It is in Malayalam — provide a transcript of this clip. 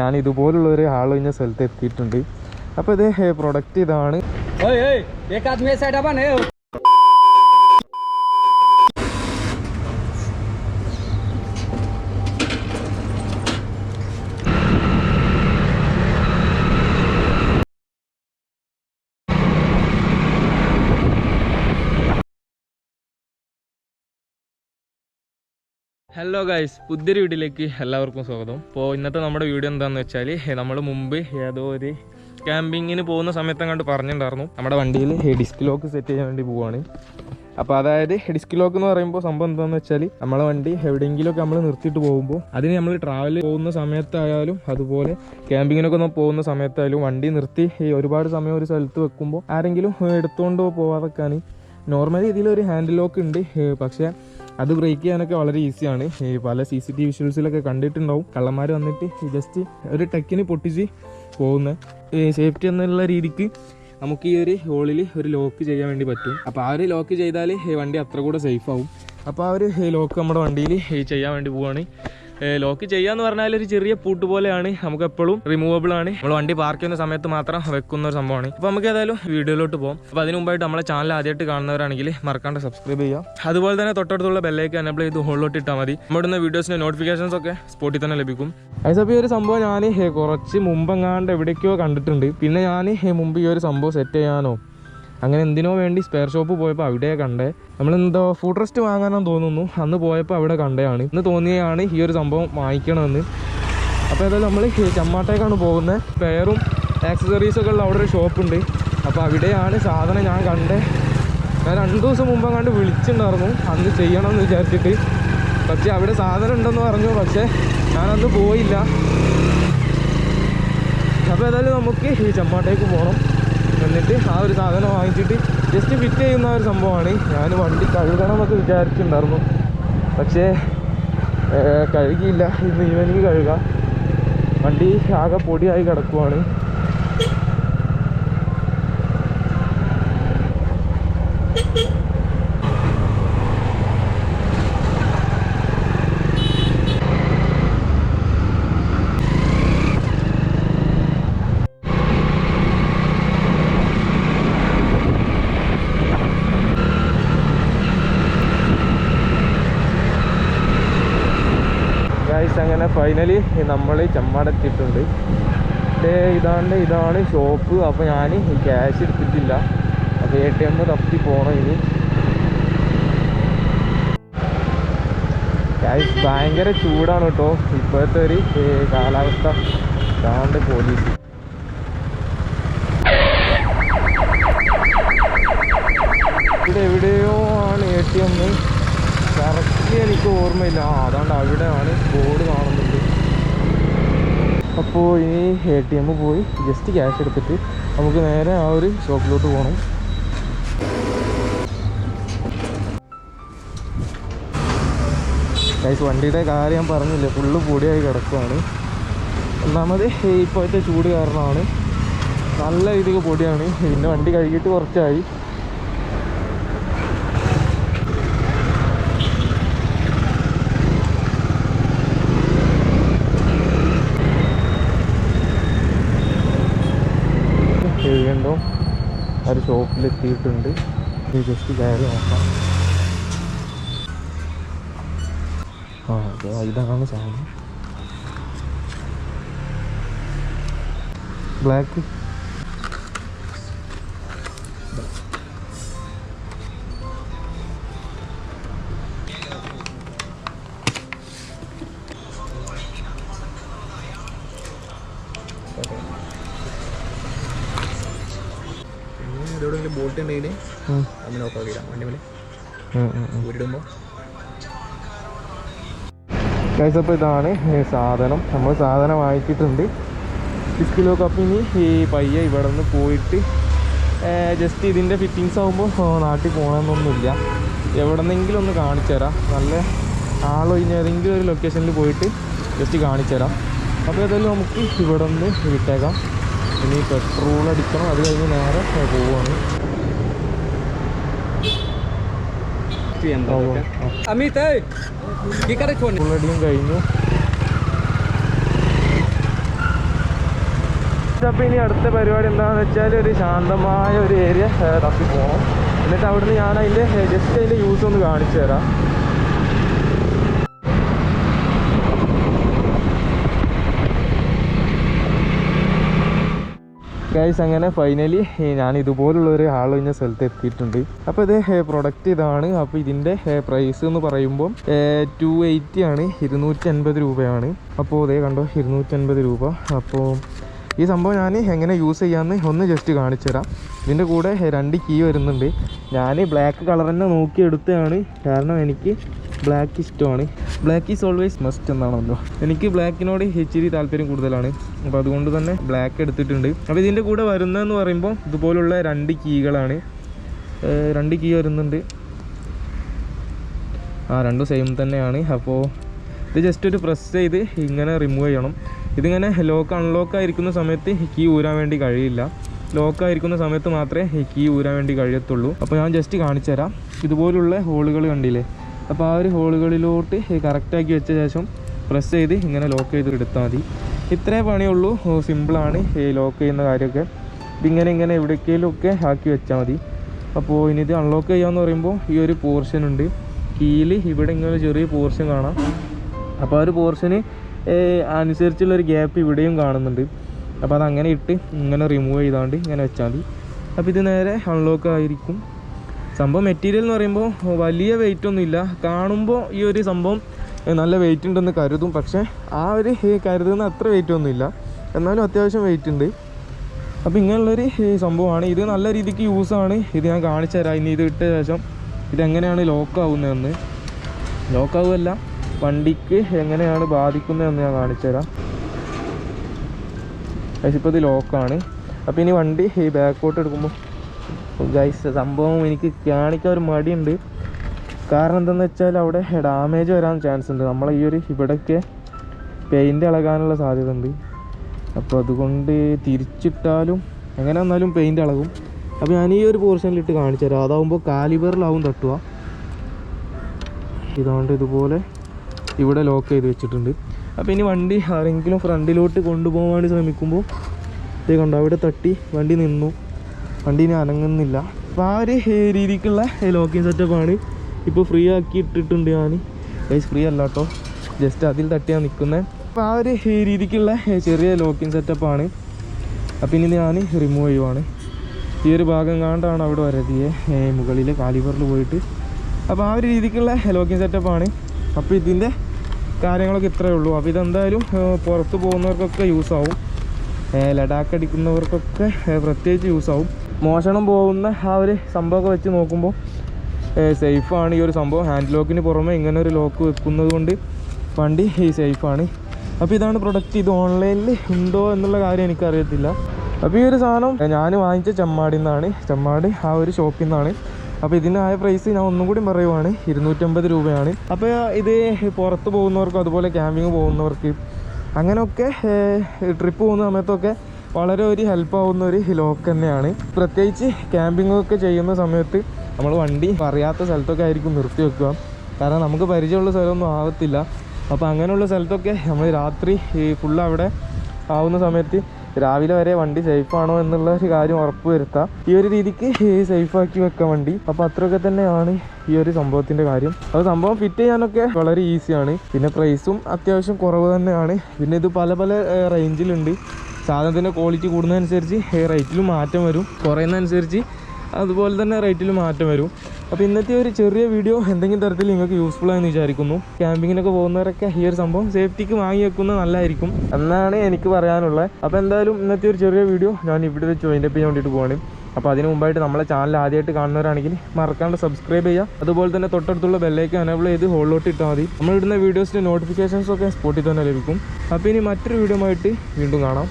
ഞാൻ ഇതുപോലുള്ള ഒരു ആളൊഴിഞ്ഞ സ്ഥലത്ത് എത്തിയിട്ടുണ്ട്. അപ്പോൾ ഇത് പ്രൊഡക്റ്റ് ഇതാണ്. ഹലോ ഗൈസ് പുതിയൊരു വീഡിയോയിലേക്ക് എല്ലാവർക്കും സ്വാഗതം. അപ്പോൾ ഇന്നത്തെ നമ്മുടെ വീഡിയോ എന്താണെന്ന് വെച്ചാൽ നമ്മൾ മുമ്പ് ഏതോ ഒരു ക്യാമ്പിങ്ങിന് പോകുന്ന സമയത്ത് അങ്ങോട്ട് പറഞ്ഞിട്ടുണ്ടായിരുന്നു. നമ്മുടെ വണ്ടിയിൽ ഡിസ്ക് ലോക്ക് സെറ്റ് ചെയ്യാൻ വേണ്ടി പോവാണ്. അപ്പോൾ അതായത് ഡിസ്ക് ലോക്ക് എന്ന് പറയുമ്പോൾ സംഭവം എന്താണെന്ന് വെച്ചാൽ നമ്മളെ വണ്ടി എവിടെയെങ്കിലുമൊക്കെ നമ്മൾ നിർത്തിയിട്ട് പോകുമ്പോൾ അതിന് നമ്മൾ ട്രാവൽ പോകുന്ന സമയത്തായാലും അതുപോലെ ക്യാമ്പിങ്ങിനൊക്കെ ഒന്ന് പോകുന്ന സമയത്തായാലും വണ്ടി നിർത്തി ഒരുപാട് സമയം ഒരു സ്ഥലത്ത് വെക്കുമ്പോൾ ആരെങ്കിലും എടുത്തുകൊണ്ട് പോവാതൊക്കെയാണ്. നോർമലി ഇതിലൊരു ഹാൻഡിൽ ലോക്ക് ഉണ്ട് പക്ഷേ അത് ബ്രേക്ക് ചെയ്യാനൊക്കെ വളരെ ഈസിയാണ് ഈ പല സി സി ടി വിഷ്വൽസിലൊക്കെ കണ്ടിട്ടുണ്ടാവും. കള്ളന്മാർ വന്നിട്ട് ജസ്റ്റ് ഒരു ടെക്കിന് പൊട്ടിച്ച് പോകുന്ന സേഫ്റ്റി എന്നുള്ള രീതിക്ക് നമുക്ക് ഈ ഒരു ഹോളിൽ ഒരു ലോക്ക് ചെയ്യാൻ വേണ്ടി പറ്റും. അപ്പോൾ ആ ഒരു ലോക്ക് ചെയ്താൽ വണ്ടി അത്ര കൂടെ സേഫ് ആവും. അപ്പോൾ ആ ഒരു ലോക്ക് നമ്മുടെ വണ്ടിയിൽ ചെയ്യാൻ വേണ്ടി പോവുകയാണ് ലോക്ക് ചെയ്യാന്ന് പറഞ്ഞാൽ ഒരു ചെറിയ പൂട്ട് പോലെയാണ്. നമുക്ക് എപ്പോഴും റിമൂവബിൾ ആണ്. നമ്മൾ വണ്ടി പാർക്ക് ചെയ്യുന്ന സമയത്ത് മാത്രം വെക്കുന്ന ഒരു സംഭവമാണ്. അപ്പോൾ നമുക്ക് ഏതായാലും വീഡിയോയിലോട്ട് പോകും അപ്പോൾ അതിന് മുമ്പായിട്ട് നമ്മളെ ചാനൽ ആദ്യമായിട്ട് കാണുന്നവരാണെങ്കിൽ മറക്കാണ്ട് സബ്സ്ക്രൈബ് ചെയ്യാം അതുപോലെ തന്നെ തൊട്ടടുത്തുള്ള ബെല്ലേക്ക് എനേബിൾ ചെയ്ത് ഹോളിലോട്ട് ഇട്ടാൽ മതി. നമ്മുടെ വീഡിയോസിന്റെ നോട്ടിഫിക്കേഷൻസ് ഒക്കെ സ്പോട്ടിൽ തന്നെ ലഭിക്കും. അതിപ്പോൾ ഈ ഒരു സംഭവം ഞാൻ കുറച്ച് മുമ്പെങ്ങാണ്ട് എവിടേക്കോ കണ്ടിട്ടുണ്ട്. പിന്നെ ഞാൻ മുമ്പ് ഈ ഒരു സംഭവം സെറ്റ് ചെയ്യാനോ അങ്ങനെ എന്തിനോ വേണ്ടി സ്പെയർ ഷോപ്പ് പോയപ്പോൾ അവിടെ കണ്ടേ. നമ്മളെന്തോ ഫുഡ് റെസ്റ്റ് വാങ്ങാനാന്ന് തോന്നുന്നു. അന്ന് പോയപ്പോൾ അവിടെ കണ്ടതാണ് ഇന്ന് തോന്നിയാണ് ഈ ഒരു സംഭവം വാങ്ങിക്കണമെന്ന്. അപ്പോൾ ഏതായാലും നമ്മൾ ചമ്മാട്ടേക്കാണ് പോകുന്നത് സ്പെയറും ആക്സസറീസൊക്കെ ഉള്ള അവിടെ ഒരു ഷോപ്പുണ്ട് അപ്പോൾ അവിടെയാണ് സാധനം ഞാൻ കണ്ടേ. ഞാൻ രണ്ട് ദിവസം മുമ്പ് കണ്ട് വിളിച്ചിട്ടുണ്ടായിരുന്നു. അന്ന് ചെയ്യണമെന്ന് വിചാരിച്ചിട്ട്. പക്ഷേ അവിടെ സാധനം ഉണ്ടെന്ന് പറഞ്ഞു. പക്ഷേ ഞാനന്ന് പോയില്ല. അപ്പോൾ ഏതായാലും നമുക്ക് ഈ ചമ്മാട്ടേക്ക് പോകണം എന്നിട്ട് ആ ഒരു സാധനം വാങ്ങിച്ചിട്ട് ജസ്റ്റ് ഫിറ്റ് ചെയ്യുന്ന ഒരു സംഭവമാണ്. ഞാൻ വണ്ടി കഴുകണമെന്നൊക്കെ വിചാരിച്ചിട്ടുണ്ടായിരുന്നു. പക്ഷേ കഴുകിയില്ല. ഇന്ന് ഈവനിങ് കഴുകാം. വണ്ടി ആകെ പൊടിയായി കിടക്കുവാണ്. ഗൈസ് അങ്ങനെ ഫൈനലി നമ്മൾ ചമ്മാടെത്തിയിട്ടുണ്ട് ഇതാണ്ട് ഇതാണ് ഷോപ്പ് അപ്പോൾ ഞാൻ ക്യാഷ് എടുത്തിട്ടില്ല. അപ്പോൾ എ ടി എം തപ്പി പോകണം ഇനി. ക്യാഷ് ഭയങ്കര ചൂടാണ് കേട്ടോ. ഇപ്പോഴത്തെ ഒരു കാലാവസ്ഥ. ഇതാണ്ട് പോലീസ് ഇവിടെ എവിടെയോ ആണ് എ ടി എം കറക്റ്റ്ലി എനിക്ക് ഓർമ്മയില്ല. ആ അതാണ്ട് അവിടെയാണ് ബോർഡ് കാണുന്നുണ്ട് അപ്പോൾ ഇനി എ ടി എം പോയി ജസ്റ്റ് ക്യാഷ് എടുത്തിട്ട് നമുക്ക് നേരെ ആ ഒരു ഷോപ്പിലോട്ട് പോകണം ഗൈസ് വണ്ടിയുടെ കാര്യം ഞാൻ പറഞ്ഞില്ലേ ഫുള്ള് പൊടിയായി കിടക്കുവാണ്. ഒന്നാമത് ഇപ്പോഴത്തെ ചൂട് കാരണമാണ്. നല്ല രീതിക്ക് പൊടിയാണ്. പിന്നെ വണ്ടി കഴുകിയിട്ട് കുറച്ചായി. ഒരു ഷോപ്പിലെത്തിയിട്ടുണ്ട് ജസ്റ്റ് കയറി നോക്കാം. ആ ഇതാണ് സാധനം. ബ്ലാക്ക് ബോൾട്ട് ഉണ്ടെങ്കിൽ ഓഫ് ആക്കിയിടാം വണ്ടി മേലെ. ഊരിടുമ്പോൾ ഗൈസ് അപ്പോൾ ഇതാണ് സാധനം. നമ്മൾ സാധനം വാങ്ങിച്ചിട്ടുണ്ട്. സിക്സ് കിലോ ഈ പയ്യ ഇവിടെ നിന്ന് പോയിട്ട് ജസ്റ്റ് ഇതിന്റെ ഫിറ്റിങ്സ് ആകുമ്പോൾ നാട്ടിൽ പോകണമെന്നൊന്നുമില്ല എവിടെന്നെങ്കിലും ഒന്ന് കാണിച്ചു തരാം. നല്ല ആളൊഴിഞ്ഞ ഏതെങ്കിലും ഒരു ലൊക്കേഷനിൽ പോയിട്ട് ജസ്റ്റ് കാണിച്ചു തരാം. അപ്പോൾ ഏതായാലും നമുക്ക് ഇവിടെ നിന്ന് വിട്ടേക്കാം. ഇനി പെട്രോൾ അടിക്കണം. അത് കഴിഞ്ഞ് നേരെ പോവാണ്. ഫുള്ളടിയും കഴിഞ്ഞു. അപ്പോൾ ഇനി അടുത്ത പരിപാടി എന്താണെന്ന് വെച്ചാൽ ഒരു ശാന്തമായ ഒരു ഏരിയ തപ്പി പോകണം എന്നിട്ട് അവിടുന്ന് ഞാൻ അതിന്റെ ജസ്റ്റ് അതിന്റെ യൂസ് ഒന്ന് കാണിച്ചു തരാം. ഗൈസ് അങ്ങനെ ഫൈനലി ഞാൻ ഇതുപോലുള്ള ഒരു ആളൊഴിഞ്ഞ സ്ഥലത്ത് എത്തിയിട്ടുണ്ട്. അപ്പോൾ ഇത് പ്രൊഡക്റ്റ് ഇതാണ്. അപ്പോൾ ഇതിന്റെ പ്രൈസ് എന്ന് പറയുമ്പോൾ ടു എയ്റ്റി ആണ്. ഇരുന്നൂറ്റി അൻപത് രൂപയാണ്. അപ്പോൾ ഇതേ കണ്ടോ ഇരുന്നൂറ്റി അൻപത് രൂപ. അപ്പോൾ ഈ സംഭവം ഞാൻ എങ്ങനെ യൂസ് ചെയ്യാമെന്ന് ഒന്ന് ജസ്റ്റ് കാണിച്ചു തരാം. ഇതിന്റെ കൂടെ രണ്ട് കീ വരുന്നുണ്ട്. ഞാൻ ബ്ലാക്ക് കളർ തന്നെ നോക്കി എടുത്തതാണ്. കാരണം എനിക്ക് ബ്ലാക്ക് ഇഷ്ടമാണ്. ബ്ലാക്ക് ഈസ് ഓൾവേസ് മസ്റ്റ് എന്നാണല്ലോ എനിക്ക് ബ്ലാക്കിനോട് ഇച്ചിരി താല്പര്യം കൂടുതലാണ്. അപ്പോൾ അതുകൊണ്ട് തന്നെ ബ്ലാക്ക് എടുത്തിട്ടുണ്ട്. അപ്പോൾ ഇതിന്റെ കൂടെ വരുന്നതെന്ന് പറയുമ്പോൾ ഇതുപോലുള്ള രണ്ട് കീകളാണ്. രണ്ട് കീ വരുന്നുണ്ട്. ആ രണ്ടും സെയിം തന്നെയാണ്. അപ്പോൾ ഇത് ജസ്റ്റ് ഒരു പ്രസ് ചെയ്ത് ഇങ്ങനെ റിമൂവ് ചെയ്യണം. ഇതിങ്ങനെ ലോക്ക് അൺലോക്ക് ആയിരിക്കുന്ന സമയത്ത് കീ ഊരാൻ വേണ്ടി കഴിയില്ല. ലോക്ക് ആയിരിക്കുന്ന സമയത്ത് മാത്രമേ കീ ഊരാൻ വേണ്ടി കഴിയത്തുള്ളൂ. അപ്പോൾ ഞാൻ ജസ്റ്റ് കാണിച്ചു തരാം. ഇതുപോലുള്ള ഹോളുകൾ കണ്ടില്ലേ? അപ്പോൾ ആ ഒരു ഹോളുകളിലോട്ട് കറക്റ്റാക്കി വെച്ച ശേഷം പ്രസ് ചെയ്ത് ഇങ്ങനെ ലോക്ക് ചെയ്ത് എടുത്താൽ മതി. ഇത്രേ പണിയുള്ളൂ. സിമ്പിളാണ്. ഈ ലോക്ക് ചെയ്യുന്ന കാര്യമൊക്കെ. ഇതിങ്ങനെ ഇങ്ങനെ എവിടേക്കെങ്കിലും ഒക്കെ ആക്കി വെച്ചാൽ മതി. അപ്പോൾ ഇനി ഇത് അൺലോക്ക് ചെയ്യാമെന്ന് പറയുമ്പോൾ ഈ ഒരു പോർഷൻ ഉണ്ട്. കീയിൽ ഇവിടെ ഇങ്ങനെ ചെറിയ പോർഷൻ കാണാം. അപ്പോൾ ആ ഒരു പോർഷന് അനുസരിച്ചുള്ളൊരു ഗ്യാപ്പ് ഇവിടെയും കാണുന്നുണ്ട്. അപ്പോൾ അത് അങ്ങനെ ഇട്ട് ഇങ്ങനെ റിമൂവ് ചെയ്താണ്ട് ഇങ്ങനെ വെച്ചാൽ മതി. അപ്പോൾ ഇത് നേരെ അൺലോക്ക് ആയിരിക്കും. സംഭവം മെറ്റീരിയൽ എന്ന് പറയുമ്പോൾ വലിയ വെയിറ്റ് ഒന്നുമില്ല. കാണുമ്പോൾ ഈ ഒരു സംഭവം നല്ല വെയിറ്റ് ഉണ്ടെന്ന് കരുതും. പക്ഷേ ആ ഒരു കരുതുന്ന അത്ര വെയിറ്റ് ഒന്നുമില്ല. എന്നാലും അത്യാവശ്യം വെയിറ്റ് ഉണ്ട്. അപ്പോൾ ഇങ്ങനെയുള്ളൊരു സംഭവമാണ്. ഇത് നല്ല രീതിക്ക് യൂസാണ് ഇത് ഞാൻ കാണിച്ചു തരാം. ഇനി ഇത് ഇട്ട ശേഷം ഇതെങ്ങനെയാണ് ലോക്ക് ആവുന്നതെന്ന്. ലോക്ക് ആവുമല്ല വണ്ടിക്ക് എങ്ങനെയാണ് ബാധിക്കുന്നതെന്ന് ഞാൻ കാണിച്ചു തരാം. പക്ഷേ ഇത് ലോക്കാണ് അപ്പോൾ ഇനി വണ്ടി ഈ ബാക്കോട്ട് എടുക്കുമ്പോൾ ഗൈസ് സംഭവം എനിക്ക് കാണിക്കാൻ ഒരു മടിയുണ്ട്. കാരണം എന്താണെന്ന് വെച്ചാൽ അവിടെ ഡാമേജ് വരാൻ ചാൻസ് ഉണ്ട്. നമ്മൾ ഈ ഒരു ഇവിടെയൊക്കെ പെയിന്റ് ഇളകാനുള്ള സാധ്യത ഉണ്ട്. അപ്പോൾ അതുകൊണ്ട് തിരിച്ചിട്ടാലും എങ്ങനെ വന്നാലും പെയിന്റ് ഇളകും. അപ്പോൾ ഞാൻ ഈ ഒരു പോർഷനിലിട്ട് കാണിച്ചു തരാം. അതാവുമ്പോൾ കാലിബറിലാവും തട്ടുക. ഇതുകൊണ്ട് ഇതുപോലെ ഇവിടെ ലോക്ക് ചെയ്ത് വെച്ചിട്ടുണ്ട്. അപ്പോൾ ഇനി വണ്ടി ആരെങ്കിലും ഫ്രണ്ടിലോട്ട് കൊണ്ടുപോകാൻ വേണ്ടി ശ്രമിക്കുമ്പോൾ ഇത് കണ്ടോ അവിടെ തട്ടി വണ്ടി നിന്നു. വണ്ടി ഇനി അനങ്ങുന്നില്ല. അപ്പോൾ ആ ഒരു രീതിക്കുള്ള ലോക്കിംഗ് സെറ്റപ്പാണ് ഇപ്പോൾ ഫ്രീ ആക്കി ഇട്ടിട്ടുണ്ട് ഞാൻ ഗൈസ് ഫ്രീ അല്ല കേട്ടോ ജസ്റ്റ് അതിൽ തട്ടിയാണ് നിൽക്കുന്നത് അപ്പോൾ ആ ഒരു രീതിക്കുള്ള ചെറിയ ലോക്കിംഗ് സെറ്റപ്പാണ് അപ്പം ഇനി ഞാൻ റിമൂവ് ചെയ്യുവാണ്. ഈ ഒരു ഭാഗം കാണ്ടാണ് അവിടെ വരതിയെ. മുകളിൽ കാലിബറിൽ പോയിട്ട്. അപ്പോൾ ആ ഒരു രീതിക്കുള്ള ലോക്കിംഗ് സെറ്റപ്പാണ് അപ്പോൾ ഇതിന്റെ കാര്യങ്ങളൊക്കെ ഇത്രയേ ഉള്ളൂ. അപ്പോൾ ഇതെന്തായാലും പുറത്ത് പോകുന്നവർക്കൊക്കെ യൂസ് ആവും. ലഡാക്ക് അടിക്കുന്നവർക്കൊക്കെ പ്രത്യേകിച്ച് യൂസ് ആവും. മോഷണം പോകുന്ന ആ ഒരു സംഭവമൊക്കെ വെച്ച് നോക്കുമ്പോൾ സേഫാണ് ഈ ഒരു സംഭവം. ഹാൻഡ് ലോക്കിന് പുറമെ ഇങ്ങനെ ഒരു ലോക്ക് വെക്കുന്നത് കൊണ്ട് വണ്ടി ഈ സേഫാണ്. അപ്പോൾ ഇതാണ് പ്രൊഡക്റ്റ് ഇത് ഓൺലൈനിൽ ഉണ്ടോ എന്നുള്ള കാര്യം എനിക്കറിയത്തില്ല. അപ്പോൾ ഈ ഒരു സാധനം ഞാൻ വാങ്ങിച്ച ചെമ്മാടിൽ നിന്നാണ് ചെമ്മാട് ആ ഒരു ഷോപ്പിൽ നിന്നാണ് അപ്പോൾ ഇതിനായ പ്രൈസ് ഞാൻ ഒന്നും കൂടി പറയുവാണ്. ഇരുന്നൂറ്റമ്പത് രൂപയാണ്. അപ്പോൾ ഇത് പുറത്ത് പോകുന്നവർക്കും അതുപോലെ ക്യാമ്പിങ് പോകുന്നവർക്ക് അങ്ങനെയൊക്കെ ട്രിപ്പ് പോകുന്ന സമയത്തൊക്കെ വളരെ ഒരു ഹെൽപ്പ് ആവുന്ന ഒരു ലോക്ക് തന്നെയാണ്. പ്രത്യേകിച്ച് ക്യാമ്പിങ്ങൊക്കെ ചെയ്യുന്ന സമയത്ത് നമ്മൾ വണ്ടി അറിയാത്ത സ്ഥലത്തൊക്കെ ആയിരിക്കും നിർത്തി വെക്കുക. കാരണം നമുക്ക് പരിചയമുള്ള സ്ഥലമൊന്നും ആവത്തില്ല. അപ്പോൾ അങ്ങനെയുള്ള സ്ഥലത്തൊക്കെ നമ്മൾ രാത്രി ഈ ഫുള്ള് അവിടെ ആവുന്ന സമയത്ത് രാവിലെ വരെ വണ്ടി സേഫാണോ എന്നുള്ള ഒരു കാര്യം ഉറപ്പ് വരുത്താം. ഈ ഒരു രീതിക്ക് സേഫ് ആക്കി വെക്കാം വണ്ടി. അപ്പോൾ അത്രയൊക്കെ തന്നെയാണ് ഈ ഒരു സംഭവത്തിന്റെ കാര്യം. അത് സംഭവം ഫിറ്റ് ചെയ്യാനൊക്കെ വളരെ ഈസിയാണ് പിന്നെ പ്രൈസും അത്യാവശ്യം കുറവ് തന്നെയാണ്. പിന്നെ ഇത് പല പല റേഞ്ചിലുണ്ട് സാധനത്തിന്റെ ക്വാളിറ്റി കൂടുന്നതനുസരിച്ച് റേറ്റിലും മാറ്റം വരും. കുറയുന്നതനുസരിച്ച് അതുപോലെ തന്നെ റേറ്റിൽ മാറ്റം വരും. അപ്പോൾ ഇന്നത്തെ ഒരു ചെറിയ വീഡിയോ എന്തെങ്കിലും തരത്തിൽ നിങ്ങൾക്ക് യൂസ്ഫുൾ ആയെന്ന് വിചാരിക്കുന്നു. ക്യാമ്പിങ്ങിനൊക്കെ പോകുന്നവരൊക്കെ ഈ ഒരു സംഭവം സേഫ്റ്റിക്ക് വാങ്ങി വെക്കുന്നത് നല്ലതായിരിക്കും. എന്നാണ് എനിക്ക് പറയാനുള്ളത്. അപ്പോൾ എന്തായാലും ഇന്നത്തെ ഒരു ചെറിയ വീഡിയോ ഞാൻ ഇവിടെ വെച്ച് വൈൻഡപ്പ് ചെയ്യാൻ വേണ്ടിയിട്ട് പോകണം അപ്പോൾ അതിന് മുമ്പായിട്ട് നമ്മളെ ചാനൽ ആദ്യമായിട്ട് കാണുന്നവരാണെങ്കിൽ മറക്കാണ്ട് സബ്സ്ക്രൈബ് ചെയ്യുക. അതുപോലെ തന്നെ തൊട്ടടുത്തുള്ള ബെല്ലേക്ക് എനേബിൾ ചെയ്ത് ഹോളിലോട്ട് ഇട്ടാൽ മതി. നമ്മളിടുന്ന വീഡിയോസിന്റെ നോട്ടിഫിക്കേഷൻസൊക്കെ സ്പോട്ടിൽ തന്നെ ലഭിക്കും. അപ്പോൾ ഇനി മറ്റൊരു വീഡിയോ ആയിട്ട് വീണ്ടും കാണാം.